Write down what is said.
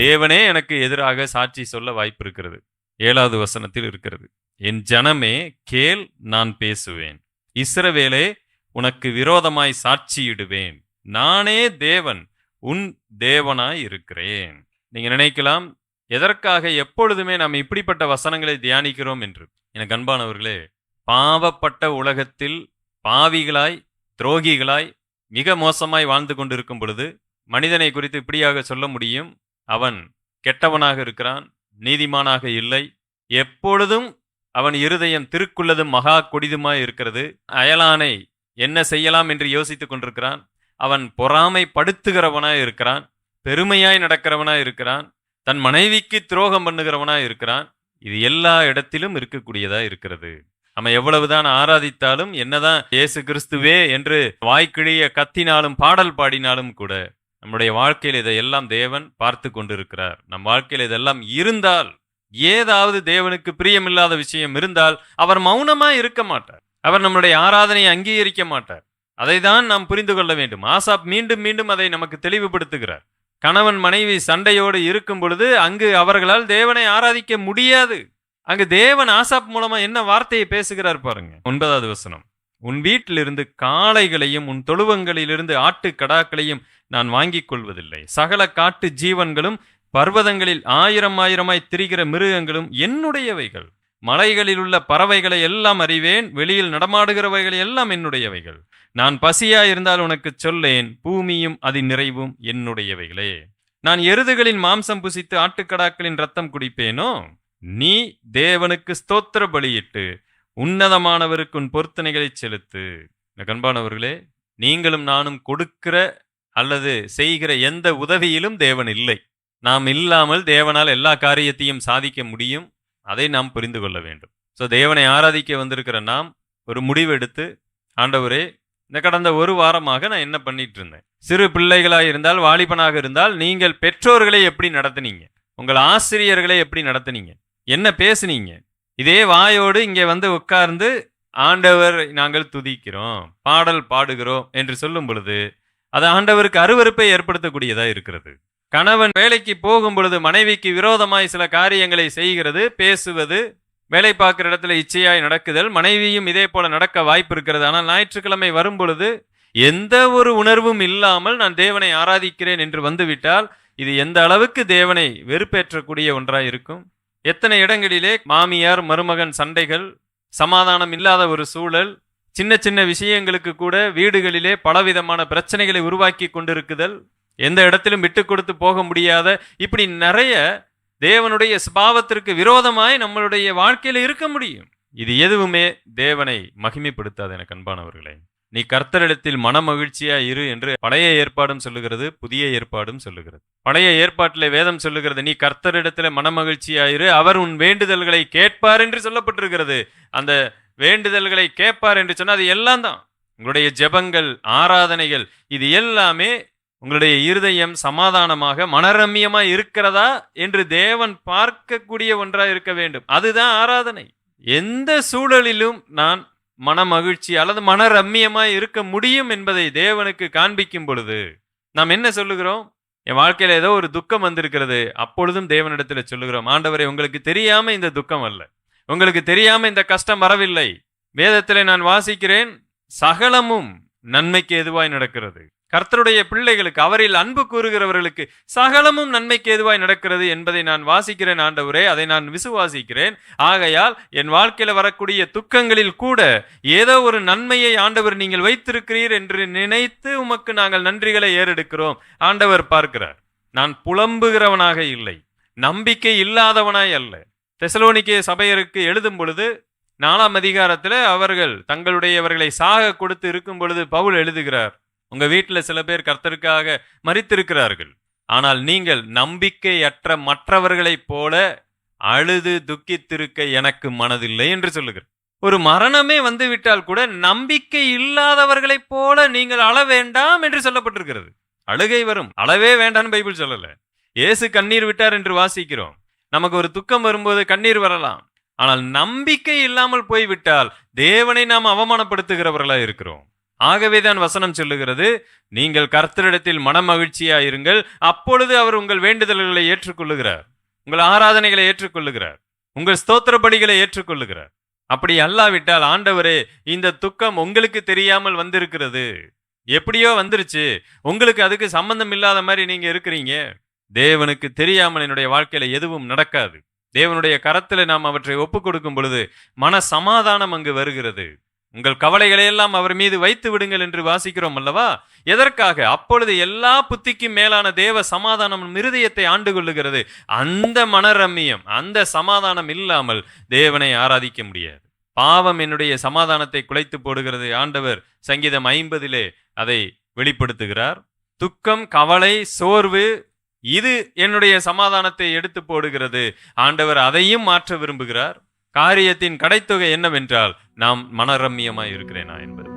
தேவனே எனக்கு எதிராக சாட்சி சொல்ல வாய்ப்பு இருக்கிறது ஏழாவது வசனத்தில் இருக்கிறது. என் ஜனமே கேள் நான் பேசுவேன். இஸ்ரவேலே உனக்கு விரோதமாய் சாட்சியிடுவேன். நானே தேவன் உன் தேவனாய் இருக்கிறேன் நீங்க நினைக்கலாம் எதற்காக எப்பொழுதுமே நாம் இப்படிப்பட்ட வசனங்களை தியானிக்கிறோம்? என்று. எனக்கு அன்பானவர்களே பாவப்பட்ட உலகத்தில் பாவிகளாய் துரோகிகளாய் மிக மோசமாய் வாழ்ந்து கொண்டிருக்கும் பொழுது மனிதனை குறித்து இப்படியாக சொல்ல முடியும்? அவன் கெட்டவனாக இருக்கிறான் நீதிமானாக இல்லை. எப்பொழுதும் அவன் இருதயம் திருக்குள்ளதும் மகா கொடிதுமாய் இருக்கிறது. அயலானை என்ன செய்யலாம் என்று யோசித்துக் கொண்டிருக்கிறான். அவன் பொறாமை படுத்துகிறவனாய் இருக்கிறான் பெருமையாய் நடக்கிறவனாய் இருக்கிறான் தன் மனைவிக்கு துரோகம் பண்ணுகிறவனாய் இருக்கிறான். இது எல்லா இடத்திலும் இருக்கக்கூடியதா இருக்கிறது. நம்ம எவ்வளவுதான் ஆராதித்தாலும் என்னதான் இயேசு கிறிஸ்துவே என்று வாய்க்கிழிய கத்தினாலும் பாடல் பாடினாலும் கூட நம்முடைய வாழ்க்கையில் இதையெல்லாம் தேவன் பார்த்து கொண்டிருக்கிறார். நம் வாழ்க்கையில் இதெல்லாம் இருந்தால் ஏதாவது தேவனுக்கு பிரியமில்லாத விஷயம் இருந்தால் அவர் மௌனமாக இருக்க மாட்டார். அவர் நம்முடைய ஆராதனையை அங்கீகரிக்க மாட்டார். அதை தான் நாம் புரிந்து கொள்ள வேண்டும். ஆசாப் மீண்டும் மீண்டும் அதை நமக்கு தெளிவுபடுத்துகிறார். கணவன் மனைவி சண்டையோடு இருக்கும் பொழுது அங்கு அவர்களால் தேவனை ஆராதிக்க முடியாது. அங்கு தேவன் ஆசாப் மூலமா என்ன வார்த்தையை பேசுகிறார் பாருங்க. ஒன்பதாவது வசனம். உன் வீட்டிலிருந்து காளைகளையும் உன் தொழுவங்களிலிருந்து ஆட்டு கடாக்களையும் நான் வாங்கிக் கொள்வதில்லை. சகல காட்டு ஜீவன்களும் பர்வதங்களில் ஆயிரம் ஆயிரமாய் திரிகிற மிருகங்களும் என்னுடையவைகள். மலைகளில் உள்ள பறவைகளை எல்லாம் அறிவேன் வெளியில் நடமாடுகிறவைகள் எல்லாம் என்னுடையவைகள். நான் பசியா இருந்தால் உனக்கு சொல்லேன் பூமியும் அதன் நிறைவும் என்னுடையவைகளே. நான் எருதுகளின் மாம்சம் புசித்து ஆட்டுக்கடாக்களின் ரத்தம் குடிப்பேனோ? நீ தேவனுக்கு ஸ்தோத்திர பலியிட்டு உன்னதமானவருக்கு உன் பொருத்தனைகளை செலுத்து. கண்பானவர்களே நீங்களும் நானும் கொடுக்கிற அல்லது செய்கிற எந்த உதவியிலும் தேவன் இல்லை. நாம் இல்லாமல் தேவனால் எல்லா காரியத்தையும் சாதிக்க முடியும். அதை நாம் புரிந்து கொள்ள வேண்டும். ஸோ தேவனை ஆராதிக்க வந்திருக்கிற நாம் ஒரு முடிவெடுத்து ஆண்டவரே இந்த கடந்த ஒரு வாரமாக நான் என்ன பண்ணிட்டு இருந்தேன் சிறு பிள்ளைகளாக இருந்தால் வாலிபனாக இருந்தால் நீங்கள் பெற்றோர்களை எப்படி நடத்துனீங்க? உங்கள் ஆசிரியர்களை எப்படி நடத்துனீங்க? என்ன பேசுனீங்க? இதே வாயோடு இங்கே வந்து உட்கார்ந்து ஆண்டவர் நாங்கள் துதிக்கிறோம் பாடல் பாடுகிறோம் என்று சொல்லும் பொழுது அது ஆண்டவருக்கு அருவருப்பை ஏற்படுத்தக்கூடியதா இருக்கிறது. கணவன் வேலைக்கு போகும் பொழுது மனைவிக்கு விரோதமாய் சில காரியங்களை செய்கிறது பேசுவது வேலை பார்க்குற இடத்துல இச்சையாய் நடக்குதல் மனைவியும் இதே போல நடக்க வாய்ப்பு இருக்கிறது. ஆனால் ஞாயிற்றுக்கிழமை வரும் பொழுது எந்த ஒரு உணர்வும் இல்லாமல் நான் தேவனை ஆராதிக்கிறேன் என்று வந்துவிட்டால் இது எந்த அளவுக்கு தேவனை வெறுப்பேற்றக்கூடிய ஒன்றாய் இருக்கும்? எத்தனை இடங்களிலே மாமியார் மருமகன் சண்டைகள் சமாதானம் இல்லாத ஒரு சூழல் சின்ன சின்ன விஷயங்களுக்கு கூட வீடுகளிலே பலவிதமான பிரச்சனைகளை உருவாக்கி கொண்டிருக்குதல். எந்த இடத்திலும் விட்டு கொடுத்து போக முடியாத இப்படி நிறைய தேவனுடைய சுபாவத்திற்கு விரோதமாய் நம்மளுடைய வாழ்க்கையில இருக்க முடியும். இது எதுவுமே தேவனை மகிமைப்படுத்தாது எனக்கு அன்பானவர்களே நீ கர்த்தரிடத்தில் மனமகிழ்ச்சியா இரு என்று பழைய ஏற்பாடும் சொல்லுகிறது புதிய ஏற்பாடும் சொல்லுகிறது. பழைய ஏற்பாட்டிலே வேதம் சொல்லுகிறது நீ கர்த்தரிடத்தில் மனமகிழ்ச்சியா இரு அவர் உன் வேண்டுதல்களை கேட்பார் என்று சொல்லப்பட்டிருக்கிறது. அந்த வேண்டுதல்களை கேட்பார் என்று சொன்னால் அது எல்லாம் தான். உங்களுடைய ஜெபங்கள் ஆராதனைகள் இது எல்லாமே உங்களுடைய இருதயம் சமாதானமாக மனரம்யமா இருக்கிறதா என்று தேவன் பார்க்கக்கூடிய ஒன்றா இருக்க வேண்டும். அதுதான் ஆராதனை. எந்த சூழலிலும் நான் மன மகிழ்ச்சி அல்லது மன ரம்மியமா இருக்க முடியும் என்பதை தேவனுக்கு காண்பிக்கும் பொழுது நாம் என்ன சொல்லுகிறோம்? என் வாழ்க்கையில ஏதோ ஒரு துக்கம் வந்திருக்கிறது. அப்பொழுதும் தேவனிடத்துல சொல்லுகிறோம் ஆண்டவரை உங்களுக்கு தெரியாம இந்த துக்கம் அல்ல. உங்களுக்கு தெரியாம இந்த கஷ்டம் வரவில்லை. வேதத்திலே நான் வாசிக்கிறேன் சகலமும் நன்மைக்கு எதுவாய் நடக்கிறது. கர்த்தருடைய பிள்ளைகளுக்கு அவரில் அன்பு கூறுகிறவர்களுக்கு சகலமும் நன்மைக்கு எதுவாய் நடக்கிறது என்பதை நான் வாசிக்கிறேன் ஆண்டவரே. அதை நான் விசுவாசிக்கிறேன். ஆகையால் என் வாழ்க்கையில் வரக்கூடிய துக்கங்களில் கூட ஏதோ ஒரு நன்மையை ஆண்டவர் நீங்கள் வைத்திருக்கிறீர் என்று நினைத்து உமக்கு நாங்கள் நன்றிகளை ஏறெடுக்கிறோம். ஆண்டவர் பார்க்கிறார் நான் புலம்புகிறவனாக இல்லை. நம்பிக்கை இல்லாதவனாய் அல்ல. தெசலோனிக்கே சபையருக்கு எழுதும் பொழுது நாலாம் அதிகாரத்தில் அவர்கள் தங்களுடையவர்களை சாக கொடுத்து இருக்கும் பொழுது பவுல் எழுதுகிறார் உங்க வீட்டில் சில பேர் கர்த்தருக்காக மறித்திருக்கிறார்கள் ஆனால் நீங்கள் நம்பிக்கையற்ற மற்றவர்களைப் போல அழுது துக்கித்திருக்க எனக்கு மனதில்லை என்று சொல்லுகிறார். ஒரு மரணமே வந்து விட்டால் கூட நம்பிக்கை இல்லாதவர்களைப் போல நீங்கள் அழ வேண்டாம் என்று சொல்லப்பட்டிருக்கிறது. அழுகை வரும். அழவே வேண்டாம்னு பைபிள் சொல்லல. இயேசு கண்ணீர் விட்டார் என்று வாசிக்கிறோம். நமக்கு ஒரு துக்கம் வரும்போது கண்ணீர் வரலாம். ஆனால் நம்பிக்கை இல்லாமல் போய்விட்டால் தேவனை நாம் அவமானப்படுத்துகிறவர்களாக இருக்கிறோம். ஆகவேதான் வசனம் சொல்லுகிறது நீங்கள் கர்த்தரிடத்தில் மனமகிழ்ச்சியாயிருங்கள் அப்பொழுது அவர் உங்கள் வேண்டுதல்களை ஏற்றுக்கொள்ளுகிறார். உங்கள் ஆராதனைகளை ஏற்றுக்கொள்ளுகிறார். உங்கள் ஸ்தோத்திர பலிகளை ஏற்றுக்கொள்ளுகிறார். அப்படி அல்லாவிட்டால் ஆண்டவரே இந்த துக்கம் உங்களுக்கு தெரியாமல் வந்திருக்கிறது. எப்படியோ வந்துருச்சு. உங்களுக்கு அதுக்கு சம்பந்தம் இல்லாத மாதிரி நீங்க இருக்கிறீங்க. தேவனுக்கு தெரியாமல் என்னுடைய வாழ்க்கையில எதுவும் நடக்காது. தேவனுடைய கரத்தில் நாம் அவற்றை ஒப்பு கொடுக்கும் பொழுது மன சமாதானம் அங்கு வருகிறது. உங்கள் கவலைகளை எல்லாம் அவர் மீது வைத்து விடுங்கள் என்று வாசிக்கிறோம் அல்லவா? எதற்காக? அப்பொழுது எல்லா புத்திக்கும் மேலான தேவ சமாதானம் மிருதயத்தை இருதயத்தை ஆண்டு கொள்ளுகிறது. அந்த மனரம்மியம் அந்த சமாதானம் இல்லாமல் தேவனை ஆராதிக்க முடியாது. பாவம் என்னுடைய சமாதானத்தை குலைத்து போடுகிறது. ஆண்டவர் சங்கீதம் ஐம்பதிலே அதை வெளிப்படுத்துகிறார். துக்கம் கவலை சோர்வு இது என்னுடைய சமாதானத்தை எடுத்து போடுகிறது. ஆண்டவர் அதையும் மாற்ற விரும்புகிறார். காரியத்தின் கடைத்தொகை என்னவென்றால் நாம் மனரம்மியமாய் இருக்கிறேனா என்பது.